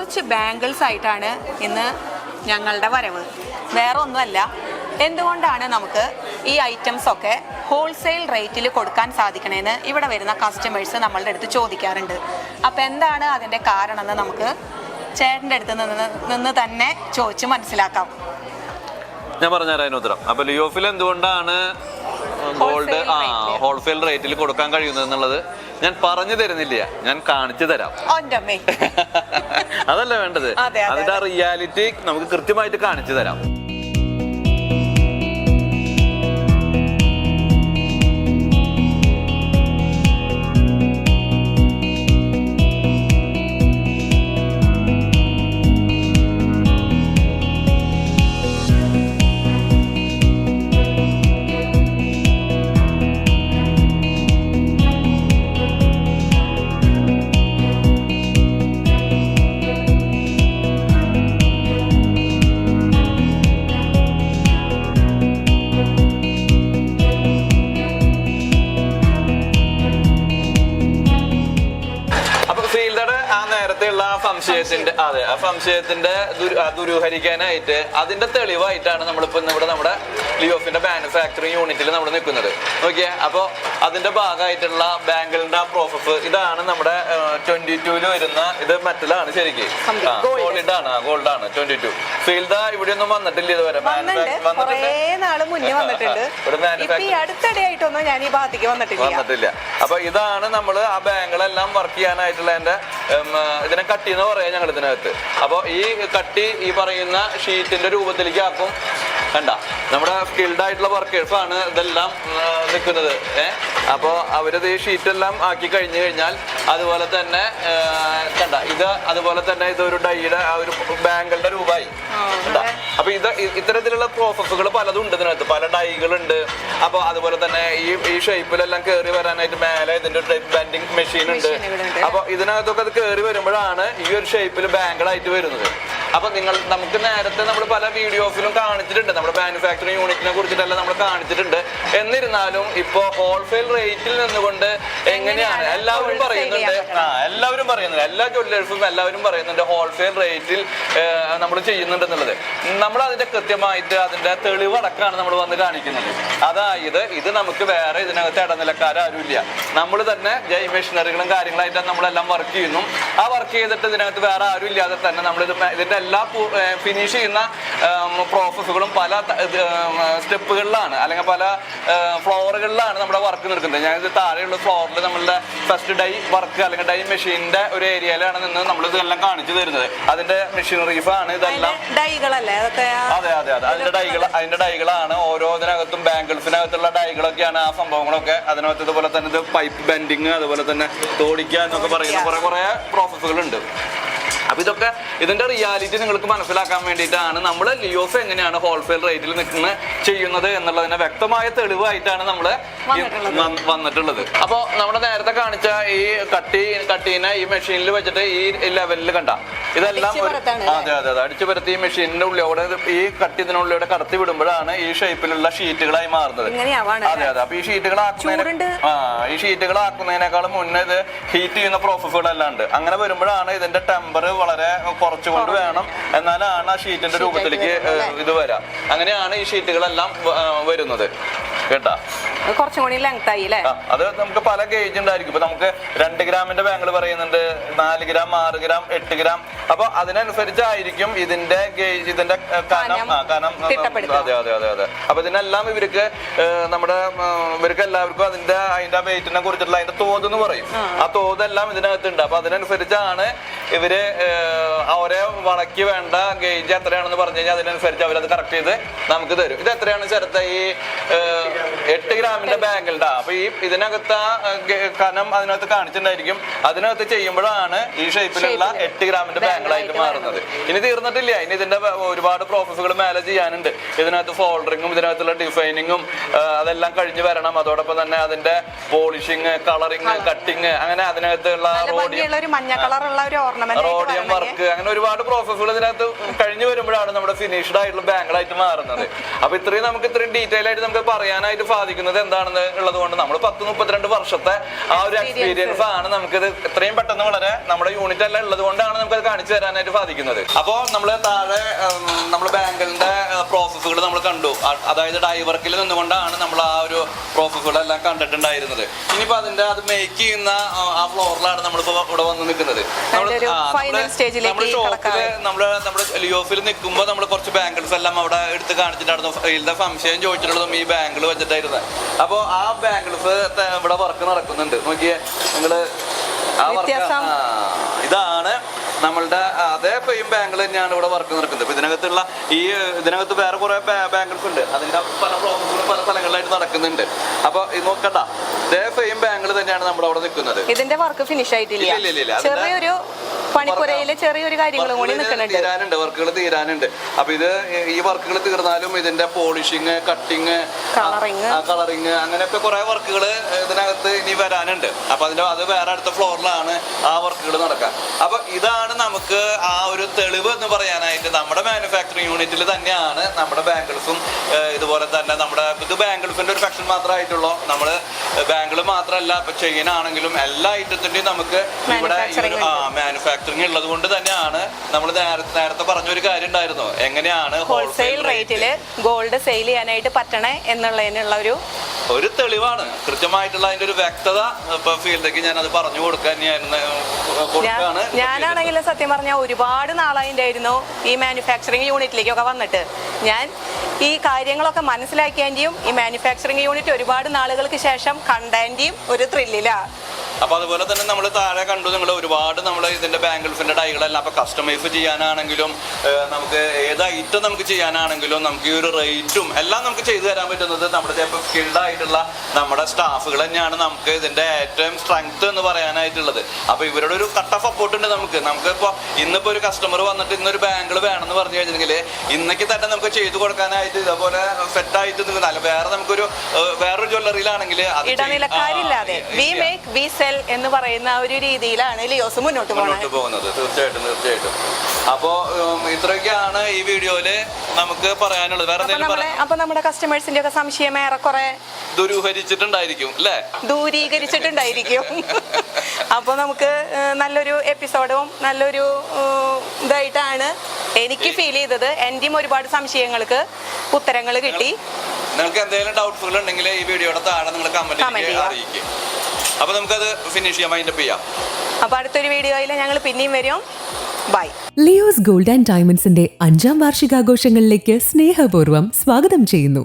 കുറച്ച് ബാങ്കിൾസ് ആയിട്ടാണ് ഇന്ന് ഞങ്ങളുടെ വരവ്. വേറെ ഒന്നുമല്ല എന്തുകൊണ്ടാണ് നമുക്ക് ഈ ഐറ്റംസ് ഒക്കെ ഹോൾസെയിൽ റേറ്റിൽ കൊടുക്കാൻ സാധിക്കണേന്ന് ഇവിടെ വരുന്ന കസ്റ്റമേഴ്സ് നമ്മളുടെ അടുത്ത് ചോദിക്കാറുണ്ട്. അപ്പം എന്താണ് അതിന്റെ കാരണം എന്ന് നമുക്ക് ചേട്ടന്റെ അടുത്ത് നിന്ന് നിന്ന് തന്നെ ചോദിച്ച് മനസ്സിലാക്കാം. ഞാൻ ഉത്തരം അപ്പൊ ലിയോഫിൽ എന്തുകൊണ്ടാണ് ഗോൾഡ് ആ ഹോൾസെയിൽ റേറ്റിൽ കൊടുക്കാൻ കഴിയുന്നത് എന്നുള്ളത് ഞാൻ പറഞ്ഞു തരുന്നില്ല. ഞാൻ കാണിച്ചു തരാം. അതല്ല വേണ്ടത്. അതെ, അതെ, അതിന്റെ റിയാലിറ്റി നമുക്ക് കൃത്യമായിട്ട് കാണിച്ചു തരാം. നേരത്തെയുള്ള ആ സംശയത്തിന്റെ അതെ ആ സംശയത്തിന്റെ ദുരൂഹരിക്കാനായിട്ട് അതിന്റെ തെളിവായിട്ടാണ് നമ്മളിപ്പോ ഇവിടെ നമ്മുടെ ലിയോഫിന്റെ മാനുഫാക്ചറിങ് യൂണിറ്റിൽ നമ്മൾ നിൽക്കുന്നത്. ഓക്കെ അപ്പൊ അതിന്റെ ഭാഗമായിട്ടുള്ള ബാങ്കിളിന്റെ ആ പ്രോസസ് ഇതാണ് നമ്മുടെ ട്വന്റി ടൂൽ വരുന്ന ഇത് മെറ്റലാണ് ശരിക്കും. ഗോൾഡ് ആണ് ഗോൾഡ് ആണ് ട്വന്റി ടു ഫീൽഡ് ഇവിടെ ഒന്നും വന്നിട്ടില്ല ഇതുവരെ. വന്നിട്ടില്ല. അപ്പൊ ഇതാണ് നമ്മൾ ആ ബാങ്കുകളെല്ലാം വർക്ക് ചെയ്യാനായിട്ടുള്ള എന്റെ ഇതിനെ കട്ടി എന്ന് പറയാം ഞങ്ങൾ ഇതിനകത്ത്. അപ്പോൾ ഈ കട്ടി ഈ പറയുന്ന ഷീറ്റിന്റെ രൂപത്തിലേക്ക് ആക്കും. കണ്ട. നമ്മുടെ സ്കിൽഡ് ആയിട്ടുള്ള വർക്കേഴ്സ് ആണ് ഇതെല്ലാം നിൽക്കുന്നത് ഏഹ് അപ്പോൾ അവരത് ഈ ഷീറ്റ് എല്ലാം ആക്കി കഴിഞ്ഞു കഴിഞ്ഞാൽ അതുപോലെ തന്നെ കണ്ട ഇത് അതുപോലെ തന്നെ ഇതൊരു ഡൈയുടെ ആ ഒരു ബാങ്കുകളുടെ രൂപമായി. കണ്ട. അപ്പൊ ഇത് ഇത്തരത്തിലുള്ള പ്രോസസ്സുകൾ പലതും ഉണ്ട് ഇതിനകത്ത്. പല ഡൈകളുണ്ട്. അപ്പൊ അതുപോലെ തന്നെ ഈ ഈ ഷേപ്പിലെല്ലാം കയറി വരാനായിട്ട് മേലെ ഇതിന്റെ ബാൻഡിങ് മെഷീൻ ഉണ്ട്. അപ്പോൾ അപ്പൊ ഇതിനകത്തൊക്കെ അത് കയറി വരുമ്പോഴാണ് ഈ ഒരു ഷേപ്പിൽ ബാങ്കളായിട്ട് വരുന്നത്. അപ്പൊ നിങ്ങൾ നമുക്ക് നേരത്തെ നമ്മൾ പല വീഡിയോസിലും കാണിച്ചിട്ടുണ്ട്. നമ്മുടെ മാനുഫാക്ചറിങ് യൂണിറ്റിനെ കുറിച്ചിട്ടെല്ലാം നമ്മൾ കാണിച്ചിട്ടുണ്ട്. എന്നിരുന്നാലും ഇപ്പോ ഹോൾസെയിൽ റേറ്റിൽ നിന്നുകൊണ്ട് എങ്ങനെയാണ്? എല്ലാവരും പറയുന്നുണ്ട്. ആ എല്ലാവരും പറയുന്നുണ്ട്. എല്ലാ ജ്വല്ലേഴ്സും എല്ലാവരും പറയുന്നുണ്ട് ഹോൾസെയിൽ റേറ്റിൽ നമ്മൾ ചെയ്യുന്നുണ്ട് എന്നുള്ളത് നമ്മൾ അതിന്റെ കൃത്യമായിട്ട് അതിന്റെ തെളിവടക്കാണ് നമ്മൾ വന്ന് കാണിക്കുന്നത്. അതായത് ഇത് നമുക്ക് വേറെ ഇതിനകത്ത് ഇടനിലക്കാരും ഇല്ല. നമ്മൾ തന്നെ ജൈ മെഷീനറികളും കാര്യങ്ങളായിട്ട് നമ്മളെല്ലാം വർക്ക് ചെയ്യുന്നു. ആ വർക്ക് ചെയ്തിട്ട് ഇതിനകത്ത് വേറെ ആരും ഇല്ലാതെ തന്നെ നമ്മൾ ഇത് ഇതിന്റെ എല്ലാ ഫിനിഷ് ചെയ്യുന്ന പ്രോസസ്സുകളും പല സ്റ്റെപ്പുകളിലാണ്. അല്ലെങ്കിൽ പല ഫ്ലോറുകളിലാണ് നമ്മുടെ വർക്ക് നിൽക്കുന്നത് ഞാൻ ഇത് താഴെയുള്ള ഫ്ലോറിൽ നമ്മളുടെ ഫസ്റ്റ് ഡൈ വർക്ക് അല്ലെങ്കിൽ ഡൈ മെഷീനിന്റെ ഒരു ഏരിയയിലാണ് നിന്ന് നമ്മൾ ഇതെല്ലാം കാണിച്ചു തരുന്നത്. അതിന്റെ മെഷീനറീസ് ആണ് ഇതെല്ലാം. അതെ അതെ അതെ. അതിന്റെ ഡൈകൾ അതിന്റെ ഡൈകളാണ് ഓരോന്നിനകത്തും ബാങ്കിൾസിനകത്തുള്ള ഡൈകളൊക്കെയാണ് ആ സംഭവങ്ങളൊക്കെ. അതിനകത്ത് ഇതുപോലെ തന്നെ ഇത് പൈപ്പ് ബെൻഡിങ് അതുപോലെ തന്നെ തോടിക്കുക എന്നൊക്കെ പറയുന്ന കുറെ കുറെ പ്രോസസ്സുകൾ ഉണ്ട് അപ്പൊ ഇതൊക്കെ ഇതിന്റെ റിയാലിറ്റി നിങ്ങൾക്ക് മനസ്സിലാക്കാൻ വേണ്ടിയിട്ടാണ്. നമ്മൾ ലിയോസ് എങ്ങനെയാണ് ഹോൾസെയിൽ റേറ്റിൽ നിൽക്കുന്നത് ചെയ്യുന്നത് എന്നുള്ളതിന്റെ വ്യക്തമായ തെളിവായിട്ടാണ് നമ്മൾ വന്നിട്ടുള്ളത്. അപ്പോൾ അപ്പൊ നമ്മുടെ നേരത്തെ കാണിച്ച ഈ കട്ടി കട്ടീനെ ഈ മെഷീനിൽ വെച്ചിട്ട് ഈ ലെവലിൽ കണ്ട. ഇതെല്ലാം അതെ അതെ അതെ. അടിച്ചു പരത്തി ഈ മെഷീനിന്റെ ഉള്ളിലൂടെ ഈ കട്ടി ഇതിനുള്ളിലൂടെ കടത്തി വിടുമ്പോഴാണ് ഈ ഷേപ്പിലുള്ള ഷീറ്റുകളായി മാറുന്നത്. അതെ അതെ. അപ്പൊ ഈ ഷീറ്റുകൾ. ആ ഈ ഷീറ്റുകൾ ആക്കുന്നതിനേക്കാളും മുന്നേ ഇത് ഹീറ്റ് ചെയ്യുന്ന പ്രോസസ്സുകളെല്ലാം ഉണ്ട്. അങ്ങനെ വരുമ്പോഴാണ് ഇതിന്റെ ടെമ്പർ വളരെ കുറച്ചുകൊണ്ട് വേണം. എന്നാലാണ് ആ ഷീറ്റിന്റെ രൂപത്തിലേക്ക് ഇത് വരാം. അങ്ങനെയാണ് ഈ ഷീറ്റുകളെല്ലാം വരുന്നത്. കേട്ടാ? കുറച്ചും കൂടി ലെങ്ത് ആയി അല്ലേ? അത് നമുക്ക് പല ഗേജ് ഉണ്ടായിരിക്കും. ഇപ്പൊ നമുക്ക് രണ്ട് ഗ്രാമിന്റെ ബാങ്കിൾ പറയുന്നുണ്ട് നാല് ഗ്രാം ആറ് ഗ്രാം എട്ട് ഗ്രാം. അപ്പൊ അതിനനുസരിച്ചായിരിക്കും ഇതിന്റെ ഗേജ് ഇതിന്റെ കനം. കനം അതെ അതെ അതെ അതെ. അപ്പൊ ഇതിനെല്ലാം ഇവർക്ക് നമ്മുടെ ഇവർക്ക് എല്ലാവർക്കും അതിന്റെ അതിന്റെ വെയിറ്റിനെ കുറിച്ചിട്ടുള്ള അതിന്റെ തോത് എന്ന് പറയും. ആ തോതെല്ലാം ഇതിനകത്തുണ്ട്. അപ്പൊ അതിനനുസരിച്ചാണ് ഇവർ അവരെ വളക്കി വേണ്ട ഗേജ് എത്രയാണെന്ന് പറഞ്ഞു കഴിഞ്ഞാൽ അതിനനുസരിച്ച് അവരത് കറക്റ്റ് ചെയ്ത് നമുക്ക് തരും. ഇത് എത്രയാണ് ചേർത്ത ഈ എട്ട് ഗ്രാമിന്റെ ബാങ്കിളുടെ അപ്പൊ ഈ ഇതിനകത്ത് കനം അതിനകത്ത് കാണിച്ചിട്ടുണ്ടായിരിക്കും. അതിനകത്ത് ചെയ്യുമ്പോഴാണ് ഈ ഷേപ്പിലുള്ള എട്ട് ഗ്രാമിന്റെ ബാങ്കിളായിട്ട് മാറുന്നത്. ഇനി തീർന്നിട്ടില്ല. ഇനി ഇതിന്റെ ഒരുപാട് പ്രോസസ്സുകൾ മേലെ ചെയ്യാനുണ്ട്. ഇതിനകത്ത് ഫോൾഡറിങ്ങും ഇതിനകത്തുള്ള ഡിസൈനിങ്ങും അതെല്ലാം കഴിഞ്ഞ് വരണം. അതോടൊപ്പം തന്നെ അതിന്റെ പോളിഷിങ് കളറിങ് കട്ടിങ് അങ്ങനെ അതിനകത്തുള്ള റോഡിയുള്ള ഒരു മഞ്ഞ കളറുള്ള റോഡിയം റോഡിയം വർക്ക് അങ്ങനെ ഒരുപാട് പ്രോസസ്സുകൾ ഇതിനകത്ത് കഴിഞ്ഞു വരുമ്പോഴാണ് നമ്മുടെ ഫിനിഷ്ഡ് ആയിട്ടുള്ള ബാങ്കിളായിട്ട് മാറുന്നത്. അപ്പൊ ഇത്രയും നമുക്ക് ഇത്രയും ഡീറ്റെയിൽ ആയിട്ട് നമുക്ക് പറയാനായിട്ട് സാധിക്കുന്നത് എന്താണെന്ന് ഉള്ളത് കൊണ്ട് നമ്മൾ പത്ത് മുപ്പത്തിരണ്ട് വർഷത്തെ ആ ഒരു എക്സ്പീരിയൻസ് ആണ് നമുക്കിത് ഇത്രയും പെട്ടെന്ന് വളരെ നമ്മുടെ യൂണിറ്റ് എല്ലാം ഉള്ളത് കൊണ്ടാണ് നമുക്കത് കാണിച്ചു തരാനായിട്ട് സാധിക്കുന്നത്. അപ്പോൾ നമ്മൾ താഴെ നമ്മൾ ബാങ്കിന്റെ പ്രോസസ്സുകൾ നമ്മൾ കണ്ടു. അതായത് ഡൈവർക്കിൽ നിന്നുകൊണ്ടാണ് നമ്മൾ ആ ഒരു പ്രോസസ്സുകളെല്ലാം കണ്ടിട്ടുണ്ടായിരുന്നത്. ഇനിയിപ്പോ അതിന്റെ അത് മേക്ക് ചെയ്യുന്ന ആ, ഫ്ലോറിലാണ് നമ്മളിപ്പോ ഇവിടെ വന്ന് നിൽക്കുന്നത്. ഒരു ആ, നമ്മൾ നമ്മുടെ ലിയോഫിൽ നിൽക്കുമ്പോൾ നമ്മൾ കുറച്ച് ബാങ്കിൾസ് എല്ലാം അവിടെ എടുത്ത് കാണിച്ചിട്ടുണ്ടായിരുന്നു. ഇതിന്റെ സംശയം ചോദിച്ചിട്ടുള്ളതും ഈ ബാങ്കിൾ വെച്ചിട്ടായിരുന്നു. അപ്പോൾ ആ ബാങ്കിൾസ് ഇവിടെ വർക്ക് നടക്കുന്നുണ്ട്. നോക്കിയേ നിങ്ങൾ ഇതാണ് നമ്മളുടെ അതേ പെയിം ബാങ്കിൽ തന്നെയാണ് ഇവിടെ വർക്ക് നടക്കുന്നത്. ഇപ്പൊ ഇതിനകത്തുള്ള ഈ ഇതിനകത്ത് വേറെ കുറെ ബാങ്കിൾസ് ഉണ്ട്. അതിന്റെ പല പ്രോസസ്സുകളും പല സ്ഥലങ്ങളിലായിട്ട് നടക്കുന്നുണ്ട്. അപ്പൊ നോക്കണ്ട. ഇതേ ഫെയിം ബാങ്കിൾ തന്നെയാണ് നമ്മൾ അവിടെ നിൽക്കുന്നത്. ഇതിന്റെ വർക്ക് ഫിനിഷ് ആയിട്ടില്ല. ചെറിയൊരു പണിപ്പുരയിൽ ചെറിയൊരു കാര്യങ്ങളും കൂടി നിൽക്കുന്നുണ്ട്. തീരാനുണ്ട് വർക്കുകൾ തീരാനുണ്ട്. അപ്പൊ ഇത് ഈ വർക്കുകൾ തീർന്നാലും ഇതിന്റെ പോളിഷിങ് കട്ടിങ് കളറിങ് കളറിങ് അങ്ങനെയൊക്കെ കുറെ വർക്കുകൾ വരാനുണ്ട്. അപ്പൊ അതിന്റെ അത് വേറെ അടുത്ത ഫ്ലോറിലാണ് ആ വർക്കുകൾ നടക്കുക അപ്പൊ ഇതാണ് നമുക്ക് ആ ഒരു തെളിവ് എന്ന് പറയാനായിട്ട് നമ്മുടെ മാനുഫാക്ചറിങ് യൂണിറ്റിൽ തന്നെയാണ് നമ്മുടെ ബാങ്കിൾസും ഇതുപോലെ തന്നെ നമ്മുടെ ഇത് ബാങ്കിൾസിന്റെ ഒരു സെക്ഷൻ മാത്രമായിട്ടുള്ളൂ നമ്മൾ ബാങ്കിൾ മാത്രമല്ല ഇപ്പൊ ചെയിൻ ആണെങ്കിലും എല്ലാ ഐറ്റത്തിന്റെയും നമുക്ക് ഇവിടെ മാനുഫാക്ചറിങ് ഉള്ളത് കൊണ്ട് തന്നെയാണ് നമ്മൾ നേരത്തെ നേരത്തെ പറഞ്ഞൊരു കാര്യം ഉണ്ടായിരുന്നു. എങ്ങനെയാണ് ഹോൾസെയിൽ റേറ്റിൽ ഗോൾഡ് സെയിൽ ചെയ്യാനായിട്ട് പറ്റണേ എന്നുള്ളതിനുള്ള ഒരു ഒരു തെളിവാണ്. കൃത്യമായിട്ടുള്ള അതിന്റെ ഒരു വ്യക്തത ഇപ്പൊ ഫീൽഡിലേക്ക് ഞാൻ അത് പറഞ്ഞു കൊടുക്കാൻ ഞാൻ ഞാനാണെങ്കിൽ സത്യം പറഞ്ഞാൽ ഒരുപാട് നാളായിട്ടായിരുന്നു ഈ മാനുഫാക്ചറിങ് യൂണിറ്റിലേക്കൊക്കെ വന്നിട്ട്. ഞാൻ ഈ കാര്യങ്ങളൊക്കെ മനസ്സിലാക്കിയതിന്റെയും ഈ മാനുഫാക്ചറിങ് യൂണിറ്റ് ഒരുപാട് നാളുകൾക്ക് ശേഷം കണ്ടതിന്റെയും ഒരു ത്രില്ലിലാണ് അപ്പൊ അതുപോലെ തന്നെ നമ്മൾ താഴെ കണ്ടു നിങ്ങൾ ഒരുപാട് നമ്മൾ ഇതിന്റെ ബാങ്കിൾസിന്റെ ഡൈകളെല്ലാം അപ്പൊ കസ്റ്റമൈസ് ചെയ്യാനാണെങ്കിലും നമുക്ക് ഏത് ഐറ്റം നമുക്ക് ചെയ്യാനാണെങ്കിലും നമുക്ക് ഈ ഒരു റേറ്റും എല്ലാം നമുക്ക് ചെയ്തു തരാൻ പറ്റുന്നത് നമ്മുടെ ചിലപ്പോൾ സ്കിൽഡ് ആയിട്ടുള്ള നമ്മുടെ സ്റ്റാഫുകൾ തന്നെയാണ് നമുക്ക് ഇതിന്റെ ഏറ്റവും സ്ട്രെങ്ത് എന്ന് പറയാനായിട്ടുള്ളത്. അപ്പോൾ ഇവരുടെ ഒരു കട്ട് ഓഫ് സപ്പോർട്ട് ഉണ്ട് നമുക്ക്. നമുക്ക് ഇപ്പോൾ ഇന്നിപ്പോ ഒരു കസ്റ്റമർ വന്നിട്ട് ഇന്നൊരു ബാങ്കിൾ വേണമെന്ന് പറഞ്ഞു കഴിഞ്ഞിട്ടുണ്ടെങ്കിൽ ഇന്നേക്ക് തന്നെ നമുക്ക് ചെയ്തു കൊടുക്കാനായിട്ട് ഇതേപോലെ സെറ്റ് ആയിട്ട് നിൽക്കുന്ന വേറെ നമുക്കൊരു വേറൊരു ജ്വല്ലറിയിലാണെങ്കിൽ ഇടനിലക്കാരില്ലാതെ. വി. മേക്ക് വി സെൽ എന്ന് പറയുന്ന ഒരു രീതിയിലാണ് ലിയോസ് മുന്നോട്ട് പോകുന്നത് മുന്നോട്ട് പോകുന്നത്. തീർച്ചയായിട്ടും തീർച്ചയായിട്ടും. അപ്പോ ഇത്രയൊക്കെയാണ് ഈ വീഡിയോയിൽ നമുക്ക് പറയാനുള്ളത്. വേറെ അപ്പൊ നമ്മുടെ അപ്പൊ കസ്റ്റമേഴ്സിന്റെ ഒക്കെ സംശയം ഏറെക്കുറെ ദുരൂഹരിച്ചിട്ടുണ്ടായിരിക്കും അല്ലേ? ദൂരീകരിച്ചിട്ടുണ്ടായിരിക്കും. അപ്പോൾ നമുക്ക് നല്ലൊരു എപ്പിസോഡും നല്ലൊരു ഇതായിട്ടാണ് എനിക്ക് ഫീൽ ചെയ്തത്. എന്റെയും ഒരുപാട് സംശയങ്ങൾക്ക് ഉത്തരങ്ങൾ കിട്ടി. നിങ്ങൾക്ക് എന്തെങ്കിലും ഡൗട്ട്ഫുൾ ഉണ്ടെങ്കിൽ ഈ വീഡിയോയുടെ താഴെ നിങ്ങൾ കമന്റ്. അറിയിക്കും. അപ്പൊ നമുക്കത് ഫിനിഷ് ചെയ്യാം വൈൻഡപ്പ് ചെയ്യാം. അപ്പോൾ അടുത്തൊരു വീഡിയോയിൽ ഞങ്ങൾ പിന്നെയും വരും. ബൈ ലിയോസ് ഗോൾഡ് ആൻഡ് ഡയമണ്ട്സിന്റെ അഞ്ചാം വാർഷികാഘോഷങ്ങളിലേക്ക് സ്നേഹപൂർവം സ്വാഗതം ചെയ്യുന്നു.